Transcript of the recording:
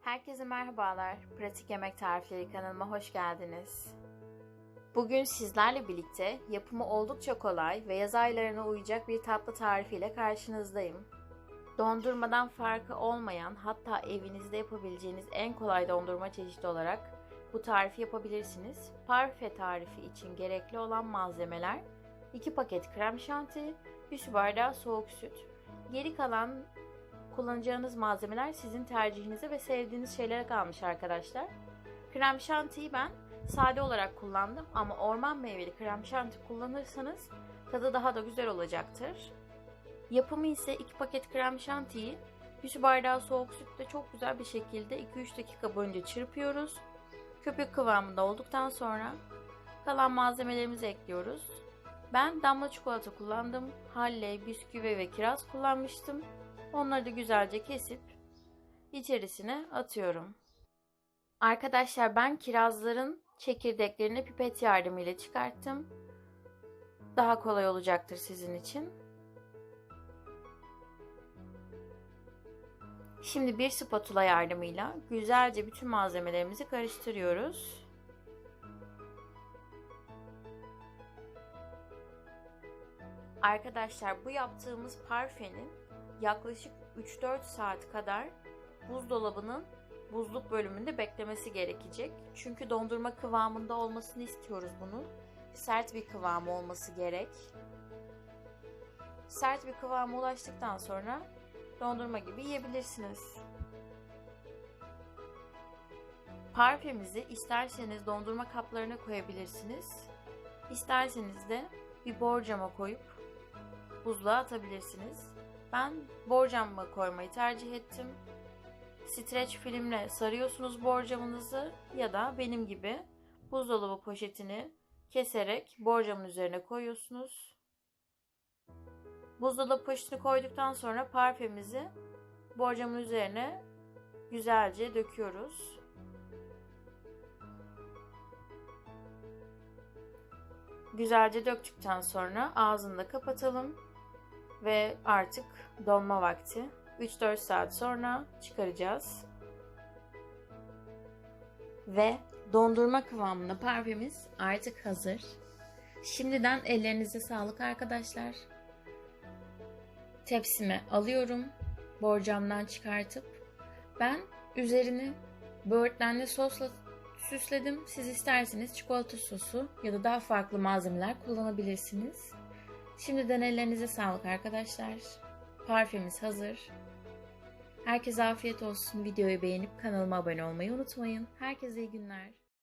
Herkese merhabalar. Pratik Yemek Tarifleri kanalıma hoş geldiniz. Bugün sizlerle birlikte yapımı oldukça kolay ve yaz aylarına uyacak bir tatlı tarifiyle karşınızdayım. Dondurmadan farkı olmayan hatta evinizde yapabileceğiniz en kolay dondurma çeşidi olarak bu tarifi yapabilirsiniz. Parfe tarifi için gerekli olan malzemeler 2 paket krem şanti, 1 su bardağı soğuk süt. Geri kalan kullanacağınız malzemeler sizin tercihinize ve sevdiğiniz şeylere kalmış arkadaşlar. Krem şantiyi ben sade olarak kullandım ama orman meyveli krem şanti kullanırsanız tadı daha da güzel olacaktır. Yapımı ise 2 paket krem şantiyi 100 bardağı soğuk sütle çok güzel bir şekilde 2-3 dakika boyunca çırpıyoruz. Köpük kıvamında olduktan sonra kalan malzemelerimizi ekliyoruz. Ben damla çikolata kullandım. Halley, bisküvi ve kiraz kullanmıştım. Onları da güzelce kesip içerisine atıyorum. Arkadaşlar ben kirazların çekirdeklerini pipet yardımıyla çıkarttım. Daha kolay olacaktır sizin için. Şimdi bir spatula yardımıyla güzelce bütün malzemelerimizi karıştırıyoruz. Arkadaşlar bu yaptığımız parfenin yaklaşık 3-4 saat kadar buzdolabının buzluk bölümünde beklemesi gerekecek. Çünkü dondurma kıvamında olmasını istiyoruz bunun. Sert bir kıvamı olması gerek. Sert bir kıvama ulaştıktan sonra dondurma gibi yiyebilirsiniz. Parfemizi isterseniz dondurma kaplarına koyabilirsiniz. İsterseniz de bir borcama koyup buzluğa atabilirsiniz. Ben borcama koymayı tercih ettim. Streç filmle sarıyorsunuz borcamınızı ya da benim gibi buzdolabı poşetini keserek borcamın üzerine koyuyorsunuz. Buzdolabı poşetini koyduktan sonra parfemizi borcamın üzerine güzelce döküyoruz. Güzelce döktükten sonra ağzını da kapatalım ve artık donma vakti. 3-4 saat sonra çıkaracağız. Ve dondurma kıvamında parfümümüz artık hazır. Şimdiden ellerinize sağlık arkadaşlar. Tepsime alıyorum. Borcamdan çıkartıp ben üzerini böğürtlenli sosla süsledim. Siz isterseniz çikolata sosu ya da daha farklı malzemeler kullanabilirsiniz. Şimdiden ellerinize sağlık arkadaşlar. Parfümümüz hazır. Herkese afiyet olsun. Videoyu beğenip kanalıma abone olmayı unutmayın. Herkese iyi günler.